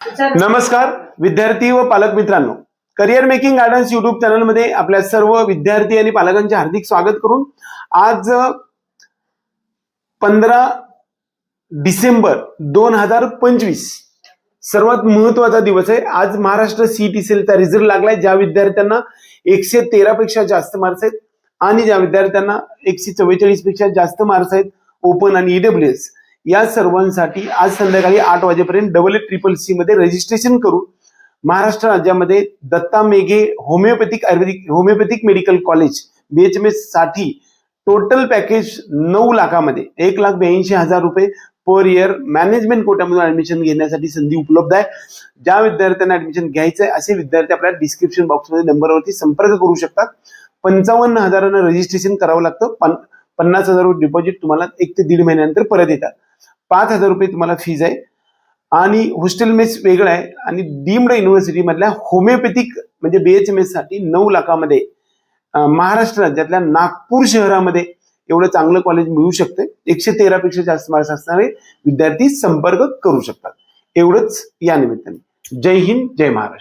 नमस्कार विद्यार्थी व पालक मित्रांनो. करिअर मेकिंग गार्डन्स युट्यूब चॅनलमध्ये आपल्या सर्व विद्यार्थी आणि पालकांचे हार्दिक स्वागत करून आज पंधरा डिसेंबर दोन हजार पंचवीस सर्वात महत्त्वाचा दिवस आहे. आज महाराष्ट्र सीईटी सेलचा रिझल्ट लागलाय. ज्या विद्यार्थ्यांना एकशे तेरा पेक्षा जास्त मार्क्स आहेत आणि ज्या विद्यार्थ्यांना एकशे चव्वेचाळीसपेक्षा जास्त मार्क्स आहेत ओपन आणि ईडब्ल्यू एस या सर्वांसाठी आज संध्याकाळी आठ वाजेपर्यंत डबल एट ट्रिपल सी मध्ये रजिस्ट्रेशन करून महाराष्ट्र राज्यामध्ये Datta Meghe homeopathic ayurvedic homeopathic medical college बीएचएमएससाठी total package नऊ लाखामध्ये एक लाख ब्याऐंशी हजार रुपये पर इयर मॅनेजमेंट कोट्यामधून ऍडमिशन घेण्यासाठी संधी उपलब्ध आहे. ज्या विद्यार्थ्यांना ऍडमिशन घ्यायचं आहे असे विद्यार्थी आपल्या डिस्क्रिप्शन बॉक्समध्ये नंबरवरती संपर्क करू शकतात. पंचावन्न हजारांना रजिस्ट्रेशन करावं लागतं. पन पन्नास हजार रुपये डिपॉझिट तुम्हाला एक ते दीड महिन्यानंतर परत येतात. पाच हजार रुपये तुम्हाला फीज आहे. आणि हॉस्टेल मेस वेगळं आहे. आणि डीम्ड युनिव्हर्सिटी मधल्या होमिओपॅथिक म्हणजे बी एच एमसाठी नऊ लाखामध्ये. महाराष्ट्र राज्यातल्या नागपूर शहरामध्ये एवढं चांगलं कॉलेज मिळू शकते एकशे तेरापेक्षा जास्त मार्क्स असणारे विद्यार्थी संपर्क करू शकतात. एवढंच या निमित्ताने. जय हिंद जय महाराष्ट्र.